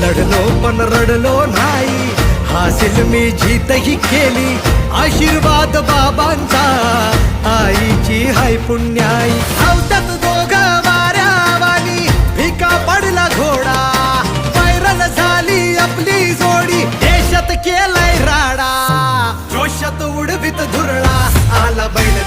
लढलो पण रडलो नाही. हासिल मी जीतही केली. आशीर्वाद बाबांचा आईची हाय पुण्याई. अवतात दोघ माऱ्या वाली भिका पडला घोडा. वायरल झाली आपली जोडी देशात केलाय राडा. जोशात उडवित धुरळा. आला बैल